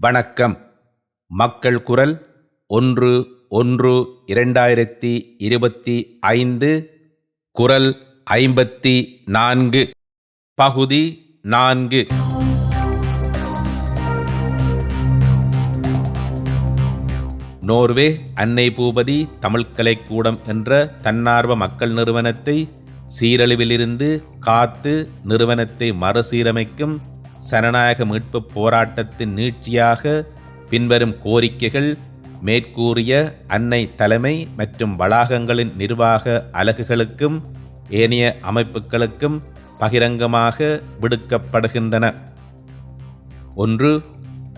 வணக்கம். மக்கள் குரல் ஒன்று ஒன்று இரண்டாயிரத்தி இருபத்தி ஐந்து குரல் ஐம்பத்தி நான்கு பகுதி நான்கு. நோர்வே அன்னை பூபதி தமிழ் கலைக்கூடம் என்ற தன்னார்வ மக்கள் நிறுவனத்தை சீரழிவிலிருந்து காத்து நிறுவனத்தை மறுசீரமைக்கும் சனநாயக மீட்பு போராட்டத்தின் நீட்சியாக பின்வரும் கோரிக்கைகள் மேற்கூறிய அன்னை தலைமை மற்றும் வளாகங்களின் நிர்வாக அலகுகளுக்கும் ஏனைய அமைப்புகளுக்கும் பகிரங்கமாக விடுக்கப்படுகின்றன. ஒன்று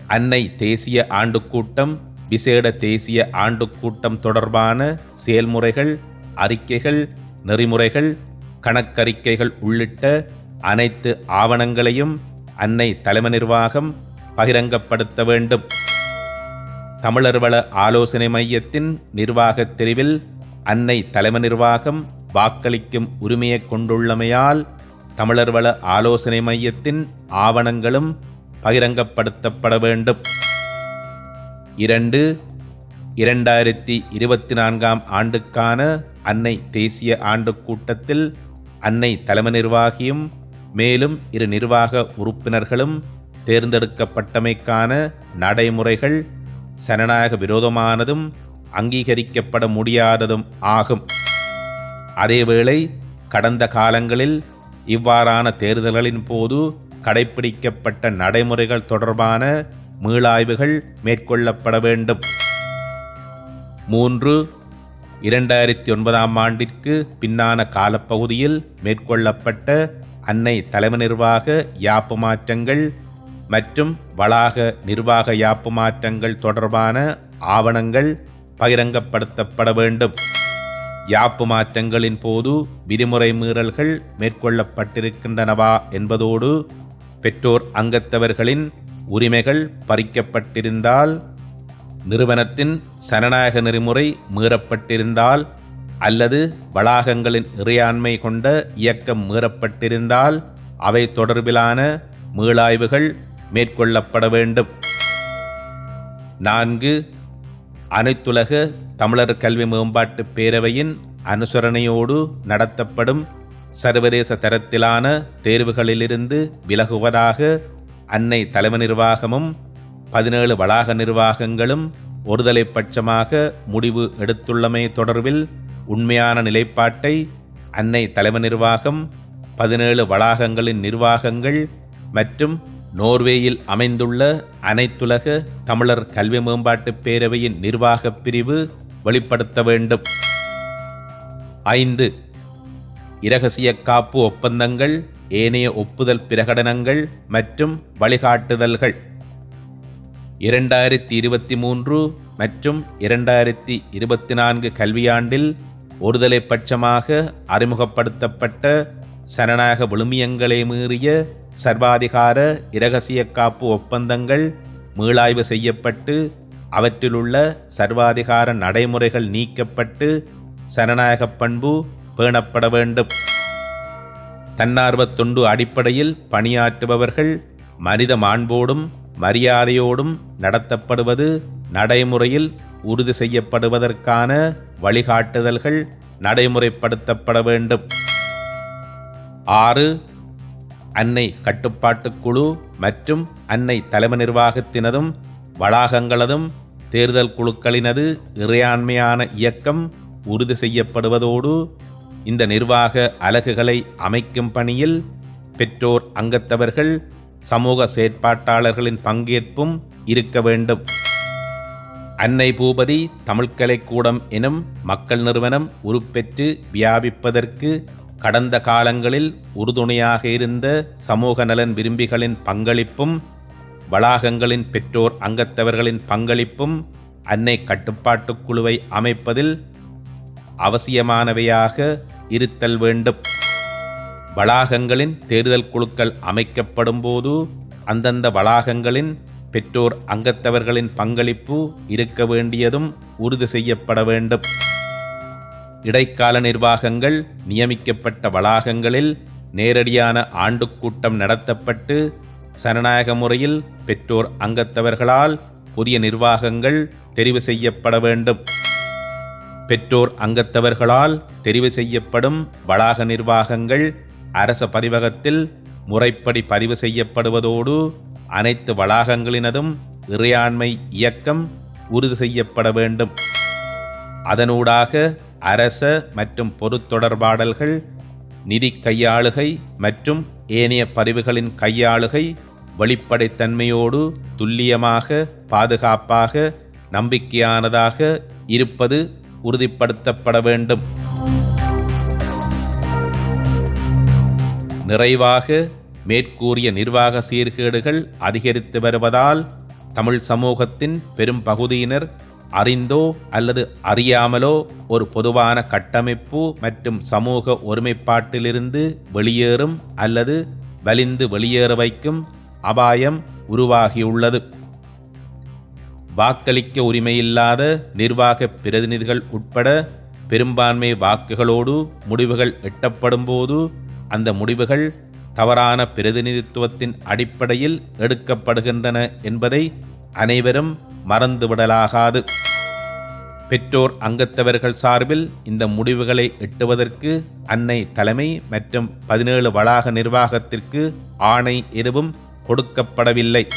அன்னை தேசிய ஆண்டுக்கூட்டம் விசேட தேசிய ஆண்டுக்கூட்டம் தொடர்பான செயல்முறைகள் அறிக்கைகள் நெறிமுறைகள் கணக்கறிக்கைகள் உள்ளிட்ட அனைத்து ஆவணங்களையும் அன்னை தலைமை நிர்வாகம் பகிரங்கப்படுத்த வேண்டும். தமிழர் வள ஆலோசனை மையத்தின் நிர்வாகத் தெரிவில் அன்னை தலைமை நிர்வாகம் வாக்களிக்கும் உரிமையை கொண்டுள்ளமையால் தமிழர் வள ஆலோசனை மையத்தின் ஆவணங்களும் பகிரங்கப்படுத்தப்பட வேண்டும். இரண்டு இரண்டாயிரத்தி இருபத்தி நான்காம் ஆண்டுக்கான அன்னை தேசிய ஆண்டு கூட்டத்தில் அன்னை தலைமை நிர்வாகியும் மேலும் இரு நிர்வாக உறுப்பினர்களும் தேர்ந்தெடுக்கப்பட்டமைக்கான நடைமுறைகள் சனநாயக விரோதமானதும் அங்கீகரிக்கப்பட முடியாததும் ஆகும். அதேவேளை கடந்த காலங்களில் இவ்வாறான தேர்தல்களின் போது கடைப்பிடிக்கப்பட்ட நடைமுறைகள் தொடர்பான மீளாய்வுகள் மேற்கொள்ளப்பட வேண்டும். மூன்று இரண்டாயிரத்தி ஒன்பதாம் ஆண்டிற்கு பின்னான காலப்பகுதியில் மேற்கொள்ளப்பட்ட அன்னை தலைமை நிர்வாக யாப்பு மாற்றங்கள் மற்றும் வளாக நிர்வாக யாப்பு மாற்றங்கள் தொடர்பான ஆவணங்கள் பகிரங்கப்படுத்தப்பட வேண்டும். யாப்பு மாற்றங்களின் போது விதிமுறை மீறல்கள் மேற்கொள்ளப்பட்டிருக்கின்றனவா என்பதோடு பெற்றோர் அங்கத்தவர்களின் உரிமைகள் பறிக்கப்பட்டிருந்தால் நிறுவனத்தின் சனநாயக நெறிமுறை மீறப்பட்டிருந்தால் அல்லது வளாகங்களின் இறையாண்மை கொண்ட இயக்கம் மீறப்பட்டிருந்தால் அவை தொடர்பிலான மீளாய்வுகள் மேற்கொள்ளப்பட வேண்டும். நான்கு அனைத்துலக தமிழர் கல்வி மேம்பாட்டு பேரவையின் அனுசரணையோடு நடத்தப்படும் சர்வதேச தரத்திலான தேர்வுகளிலிருந்து விலகுவதாக அன்னை தலைமை நிர்வாகமும் பதினேழு வளாக நிர்வாகங்களும் ஒருதலை பட்சமாக முடிவு எடுத்துள்ளமை தொடர்பில் உண்மையான நிலைப்பாட்டை அன்னை தலைமை நிர்வாகம் பதினேழு வளாகங்களின் நிர்வாகங்கள் மற்றும் நோர்வேயில் அமைந்துள்ள அனைத்துலக தமிழர் கல்வி மேம்பாட்டு பேரவையின் நிர்வாகப் பிரிவு வெளிப்படுத்த வேண்டும். ஐந்து இரகசிய காப்பு ஒப்பந்தங்கள் ஏனைய ஒப்புதல் பிரகடனங்கள் மற்றும் வழிகாட்டுதல்கள். இரண்டாயிரத்தி இருபத்தி மூன்று மற்றும் இரண்டாயிரத்தி இருபத்தி நான்கு கல்வியாண்டில் ஒருதலை பட்சமாக அறிமுகப்படுத்தப்பட்ட சனநாயக விழுமியங்களை மீறிய சர்வாதிகார இரகசிய காப்பு ஒப்பந்தங்கள் மீளாய்வு செய்யப்பட்டு அவற்றிலுள்ள சர்வாதிகார நடைமுறைகள் நீக்கப்பட்டு சனநாயக பண்பு பேணப்பட வேண்டும். தன்னார்வ தொண்டு அடிப்படையில் பணியாற்றுபவர்கள் மனித மாண்போடும் மரியாதையோடும் நடத்தப்படுவது நடைமுறையில் உறுதி செய்யப்படுவதற்கான வழிகாட்டுதல்கள் நடைமுறைப்படுத்தப்பட வேண்டும். ஆறு அன்னை கட்டுப்பாட்டுக் குழு மற்றும் அன்னை தலைமை நிர்வாகத்தினதும் வளாகங்களதும் தேர்தல் குழுக்களினது இறையாண்மையான இயக்கம் உறுதி செய்யப்படுவதோடு இந்த நிர்வாக அலகுகளை அமைக்கும் பணியில் பெற்றோர் அங்கத்தவர்கள் சமூக செயற்பாட்டாளர்களின் பங்கேற்பும் இருக்க வேண்டும். அன்னை பூபதி தமிழ்கலைக்கூடம் எனும் மக்கள் நிறுவனம் உருப்பெற்று வியாபிப்பதற்கு கடந்த காலங்களில் உறுதுணையாக இருந்த சமூக நலன் விரும்பிகளின் பங்களிப்பும் வளாகங்களின் பெற்றோர் அங்கத்தவர்களின் பங்களிப்பும் அன்னை கட்டுப்பாட்டுக் குழுவை அமைப்பதில் அவசியமானவையாக இருத்தல் வேண்டும். வளாகங்களின் தேர்தல் குழுக்கள் அமைக்கப்படும் போது அந்தந்த வளாகங்களின் பெற்றோர் அங்கத்தவர்களின் பங்களிப்பு இருக்க வேண்டியதும் உறுதி செய்யப்பட வேண்டும். இடைக்கால நிர்வாகங்கள் நியமிக்கப்பட்ட வளாகங்களில் நேரடியான ஆண்டு கூட்டம் நடத்தப்பட்டு சனநாயக முறையில் பெற்றோர் அங்கத்தவர்களால் புதிய நிர்வாகங்கள் தெரிவு செய்யப்பட வேண்டும். பெற்றோர் அங்கத்தவர்களால் தெரிவு செய்யப்படும் வளாக நிர்வாகங்கள் அரச பதிவகத்தில் முறைப்படி பதிவு செய்யப்படுவதோடு அனைத்து வளாகங்களினதும் இறையாண்மை இயக்கம் உறுதி செய்யப்பட வேண்டும். அதனூடாக அரச மற்றும் பொது தொடர்பாடல்கள் நிதி கையாளுகை மற்றும் ஏனைய பதிவுகளின் கையாளுகை வெளிப்படைத்தன்மையோடு துல்லியமாக பாதுகாப்பாக நம்பிக்கையானதாக இருப்பது உறுதிப்படுத்தப்பட வேண்டும். நிறைவாக மேற்கூறிய நிர்வாக சீர்கேடுகள் அதிகரித்து வருவதால் தமிழ் சமூகத்தின் பெரும் பகுதியினர் அறிந்தோ அல்லது அறியாமலோ ஒரு பொதுவான கட்டமைப்பு மற்றும் சமூக ஒருமைப்பாட்டிலிருந்து வெளியேறும் அல்லது வலிந்து வெளியேற வைக்கும் அபாயம் உருவாகியுள்ளது. வாக்களிக்க உரிமையில்லாத நிர்வாக பிரதிநிதிகள் உட்பட பெரும்பான்மை வாக்குகளோடு முடிவுகள் எட்டப்படும்போது அந்த முடிவுகள் தவறான பிரதிநிதித்துவத்தின் அடிப்படையில் எடுக்கப்படுகின்றன என்பதை அனைவரும் மறந்துவிடலாகாது. பெற்றோர் அங்கத்தவர்கள் சார்பில் இந்த முடிவுகளை எட்டுவதற்கு அன்னை தலைமை மற்றும் பதினேழு வளாக நிர்வாகத்திற்கு ஆணை எதுவும் கொடுக்கப்படவில்லை.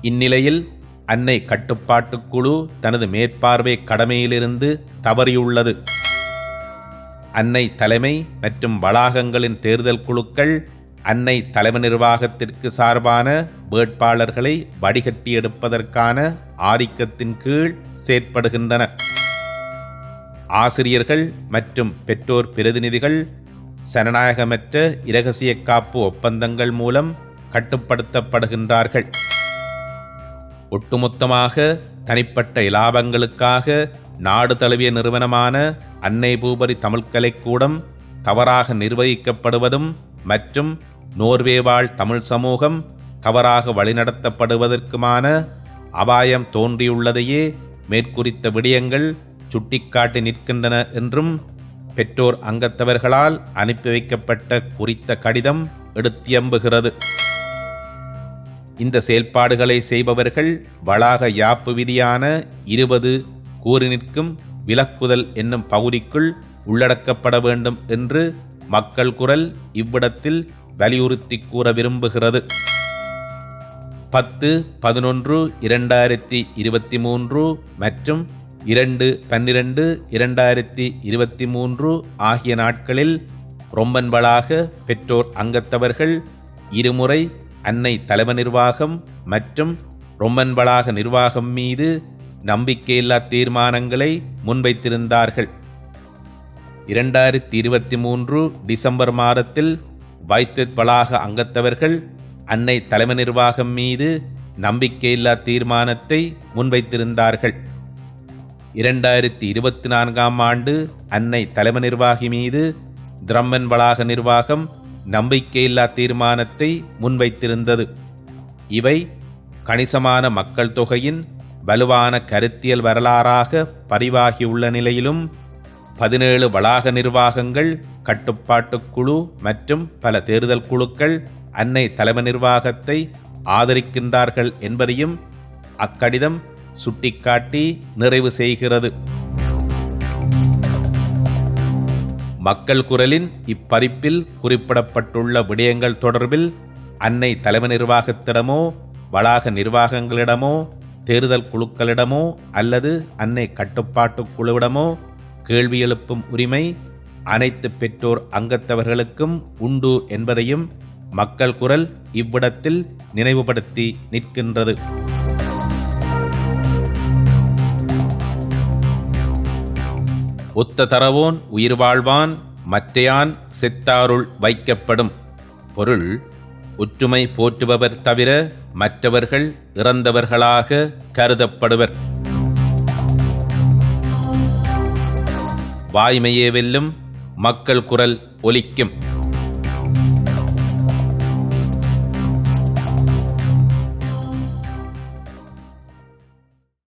இந்நிலையில் அன்னை கட்டுப்பாட்டுக்குழு தனது மேற்பார்வை கடமையிலிருந்து தவறியுள்ளது. அன்னை தலைமை மற்றும் வளாகங்களின் தேர்தல் குழுக்கள் அன்னை தலைமை நிர்வாகத்திற்கு சார்பான வேட்பாளர்களை வடிகட்டி எடுப்பதற்கான ஆதிக்கத்தின் கீழ் செயற்படுகின்றன. ஆசிரியர்கள் மற்றும் பெற்றோர் பிரதிநிதிகள் சனநாயகமற்ற இரகசிய காப்பு ஒப்பந்தங்கள் மூலம் கட்டுப்படுத்தப்படுகின்றார்கள். ஒட்டுமொத்தமாக தனிப்பட்ட இலாபங்களுக்காக நாடு தழுவிய நிறுவனமான அன்னை பூபரி தமிழ் கலைக்கூடம் தவறாக நிர்வகிக்கப்படுவதும் மற்றும் நோர்வே வாழ் தமிழ் சமூகம் தவறாக வழிநடத்தப்படுவதற்குமான அபாயம் தோன்றியுள்ளதையே மேற்குறித்த விடயங்கள் சுட்டிக்காட்டி நிற்கின்றன என்றும் பெற்றோர் அங்கத்தவர்களால் அனுப்பி வைக்கப்பட்ட குறித்த கடிதம் எடுத்தியம்புகிறது. இந்த செயல்பாடுகளை செய்பவர்கள் வளாக யாப்பு விதியான இருபது கூறி நிற்கும் விலக்குதல் என்னும் பகுதிக்குள் உள்ளடக்கப்பட வேண்டும் என்று மக்கள் குரல் இவ்விடத்தில் வலியுறுத்தி கூற விரும்புகிறது. பத்து பதினொன்று இரண்டாயிரத்தி இருபத்தி மூன்று மற்றும் இரண்டு பன்னிரண்டு இரண்டாயிரத்தி இருபத்தி மூன்று ஆகிய நாட்களில் ரொம்பன்வளாக பெற்றோர் அங்கத்தவர்கள் இருமுறை அன்னை தலைவ நிர்வாகம் மற்றும் ரொம்பன்வளாக நிர்வாகம் மீது நம்பிக்கையில்லா தீர்மானங்களை முன்வைத்திருந்தார்கள். இரண்டாயிரத்தி இருபத்தி மூன்று டிசம்பர் மாதத்தில் வைத்தித் வளாக அங்கத்தவர்கள் அன்னை தலைமை நிர்வாகம் மீது நம்பிக்கையில்லா தீர்மானத்தை முன்வைத்திருந்தார்கள். இரண்டாயிரத்தி இருபத்தி நான்காம் ஆண்டு அன்னை தலைமை நிர்வாகி மீது திரம்மன் வளாக நிர்வாகம் நம்பிக்கையில்லா தீர்மானத்தை முன்வைத்திருந்தது. இவை கணிசமான மக்கள் தொகையின் வலுவான கருத்தியல் வரலாறாக பதிவாகியுள்ள நிலையிலும் பதினேழு வளாக நிர்வாகங்கள் கட்டுப்பாட்டுக் குழு மற்றும் பல தேர்தல் குழுக்கள் அன்னை தலைமை நிர்வாகத்தை ஆதரிக்கின்றார்கள் என்பதையும் அக்கடிதம் சுட்டிக்காட்டி நிறைவு செய்கிறது. மக்கள் குரலின் இப்பதிப்பில் குறிப்பிடப்பட்டுள்ள விடயங்கள் தொடர்பில் அன்னை தலைமை நிர்வாகத்திடமோ வளாக நிர்வாகங்களிடமோ தேர்தல் குழுக்களிடமோ அல்லது அன்னை கட்டுப்பாட்டுக் குழுவிடமோ கேள்வி எழுப்பும் உரிமை அனைத்து பெற்றோர் அங்கத்தவர்களுக்கும் உண்டு என்பதையும் மக்கள் குரல் இவ்விடத்தில் நினைவுபடுத்தி நிற்கின்றது. ஒத்த தரவோன் உயிர் வாழ்வான் மற்றையான் செத்தாருள் வைக்கப்படும் பொருள் ஒற்றுமை போற்றுபவர் தவிர மற்றவர்கள் இறந்தவர்களாக கருதப்படுவர். வாய்மையே வெல்லும் மக்கள் குரல் ஒலிக்கும்.